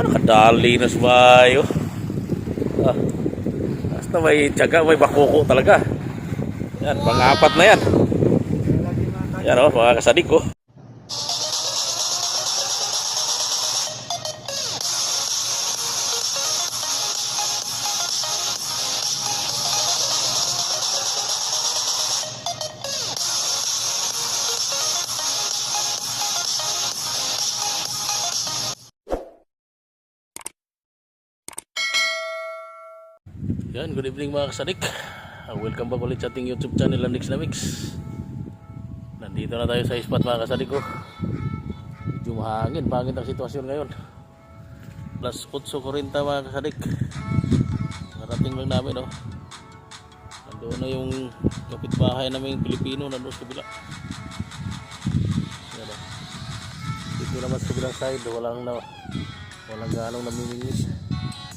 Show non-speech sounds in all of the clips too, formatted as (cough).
Oh, nakadali na sa bayo. Ah. Basta may tiyaga, may bakuko talaga. Yan, pang-apat na yan. Yan o, mga kasadik ko. Yan, good evening mga kasadik. Uh, welcome back ulit sa ating YouTube channel Landix Lamix. Nandito na tayo sa spot mga kasadik ko. Medyo mahangin, pangit ang sitwasyon ngayon. Plus 8.40 mga kasadik. Narating lang namin oh. Nandoon na yung kapitbahay namin Pilipino nandoon sa kabila. Yan, oh. Dito naman sa kabilang side, walang na walang ganong namimingis.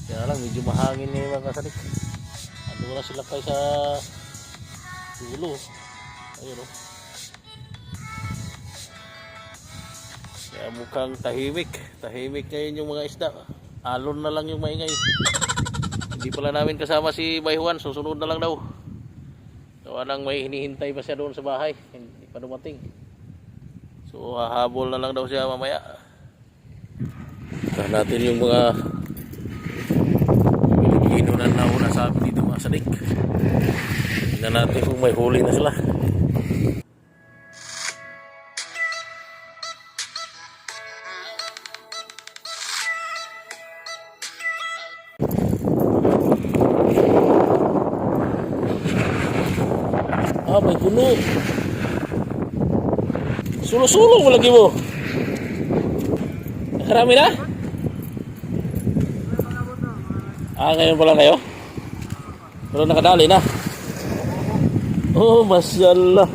Kaya lang, medyo mahangin ngayon mga kasadik. Ando na sila kay sa dulo. Ayun o. Kaya mukhang tahimik. Tahimik ngayon yung mga isda. Alon na lang yung maingay. Hindi pala namin kasama si Bayhuan. Susunod na lang daw. Gawa lang may hinihintay pa siya doon sa bahay. Hindi pa dumating. So hahabol na lang daw siya mamaya. Ito natin yung mga Pilipino na nauna sa amin mga sadik. Tingnan natin kung may huli na sila. Ah, may puno. Sulo-sulo mo lagi mo. Nakarami na? Ah, ngayon pala kayo? Pero nakadali na. Oh, masyallah.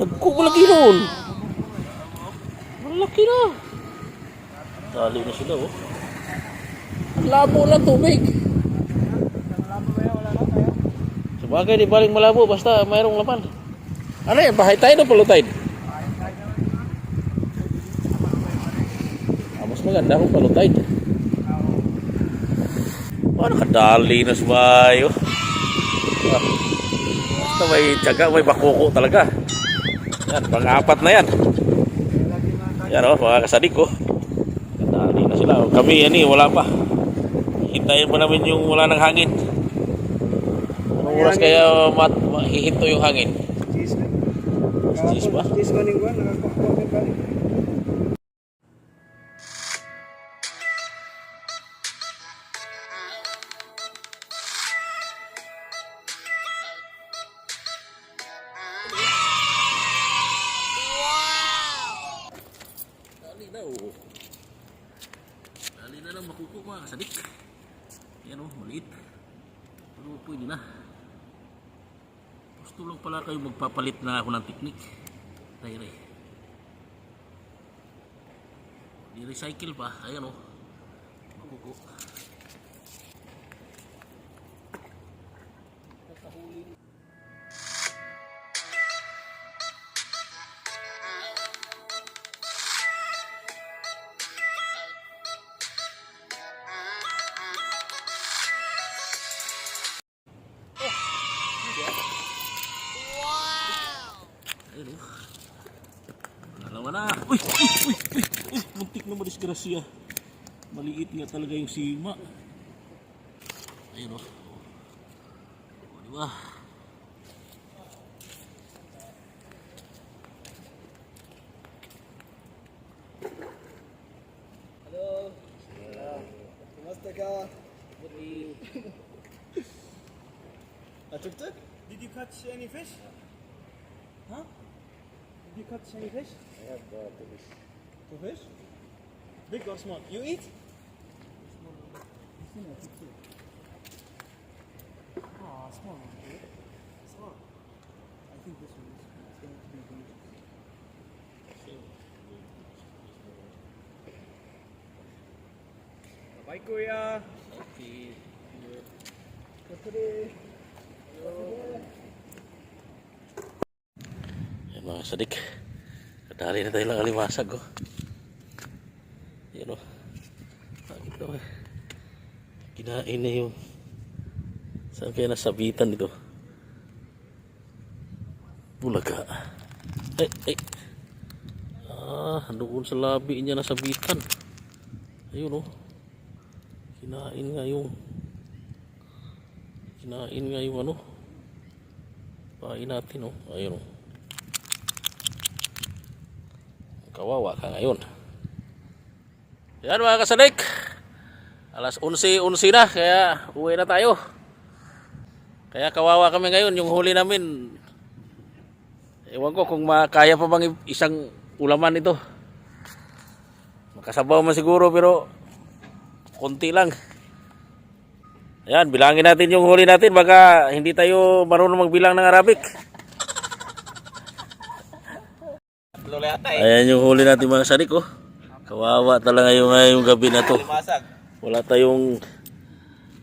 Nagkukulaki noon. Malaki na. Dali na sila, oh. Ang labo lang tubig. Sabagay, di baling malabo. Basta mayroong laman. Ano yan? Bahay tayo pulo tayo? Ah, mas maganda kung pulo tayo. Oh, nakadali na sa bayo. Ah. Basta may tiyaga, may bakuko talaga. Yan, pang-apat na yan. Yan o, mga kasadik ko. Nakadali na sila. Kami yan eh, wala pa. Hintayin pa namin yung wala ng hangin. Anong oras kaya mat, hihinto yung hangin? Cheese na. Cheese ba? Cheese maning daw. Dali na lang makuko mga kasadik. Yan o, maliit. Pero pwede na. Gusto lang pala kayo magpapalit na ako ng teknik. Tayre. Di-recycle pa. Ayan o. Makuko. Dalawa na. Uy! Uy! Uy! Uy! Uy! Muntik na madisgrasya. Maliit nga talaga yung sima. Ayun o. O, di ba? Kumusta ka? (laughs) Ah, tuk-tuk? Did you catch any fish? Huh? Did you catch any fish? I have uh, two fish. Two fish? Big or small? You eat? Ah, small one. okay. Small. I think this one is it's going to be delicious. Bye, Kuya. Okay. Kapre. Yan mga sadik. Kadali na tayo lang alimasag oh. Yan o. Ito eh. Kinain na yung... Saan kaya nasabitan ito? Bulaga. Ay, ay. Ah, doon sa labi niya nasabitan. Ayun oh. Kinain nga yung... Kinain nga yung ano. Pain natin oh. Ayun oh. Kawawa ka ngayon. Yan mga kasadik. Alas 11.11 na kaya uwi na tayo. Kaya kawawa kami ngayon yung huli namin. Ewan ko kung makaya pa bang isang ulaman ito. Makasabaw man siguro pero konti lang. Ayan, bilangin natin yung huli natin. Baka hindi tayo marunong magbilang ng Arabic. Lola yata eh. Ayan yung huli natin mga sadik oh. Kawawa talaga yung ngayong gabi na to. Wala tayong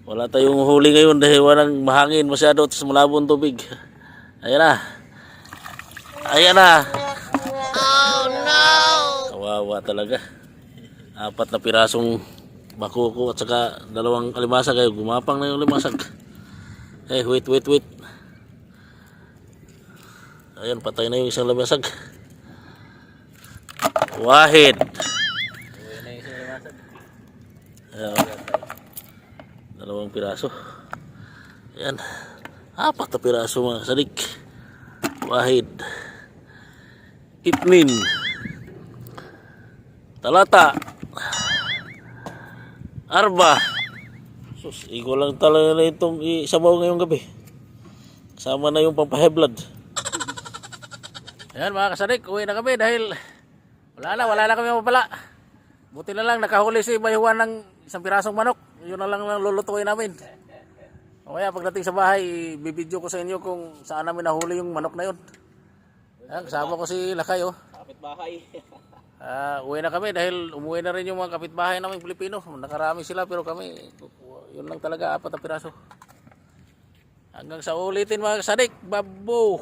wala tayong huli ngayon dahil walang mahangin masyado at malabo ang tubig. Ayan na. Ayan na. Oh no. Kawawa talaga. Apat na pirasong bakuko at saka dalawang kalimasag kayo. Gumapang na yung limasag. Eh, wait, wait, wait. Ayan, patay na yung isang limasag. Wahid. Ayan. Dalawang piraso. Ayan. Apat na piraso mga sadik. Wahid. Itnin. Talata. Arba. Sus, iko lang talaga na itong isabaw ngayong gabi. Kasama na yung pampaheblad. Ayan mga kasadik, uwi na kami dahil wala na, wala na kami mapala. Buti na lang nakahuli si Bayhuan ng isang pirasong manok. Yun na lang ang lulutuin namin. O kaya pagdating sa bahay, bibidyo ko sa inyo kung saan namin nahuli yung manok na yun. Ayan, kasama ko si Lakay oh. Kapit bahay. (laughs) Ah, uwi na kami dahil umuwi na rin yung mga kapitbahay namin Pilipino. Nakarami sila pero kami, yun lang talaga, apat na piraso. Hanggang sa ulitin mga sadik, babo!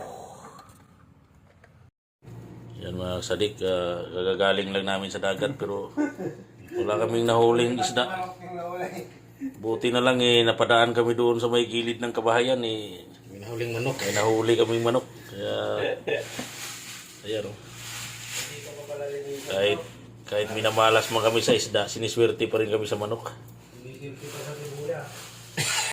Mga sadik, ah, gagagaling lang namin sa dagat pero wala kaming nahuling isda. Buti na lang eh, napadaan kami doon sa may gilid ng kabahayan eh. May nahuling manok. May nahuli kaming manok. Kaya, ayan o. Kahit, kahit minamalas man kami sa isda, siniswerte pa rin kami sa manok.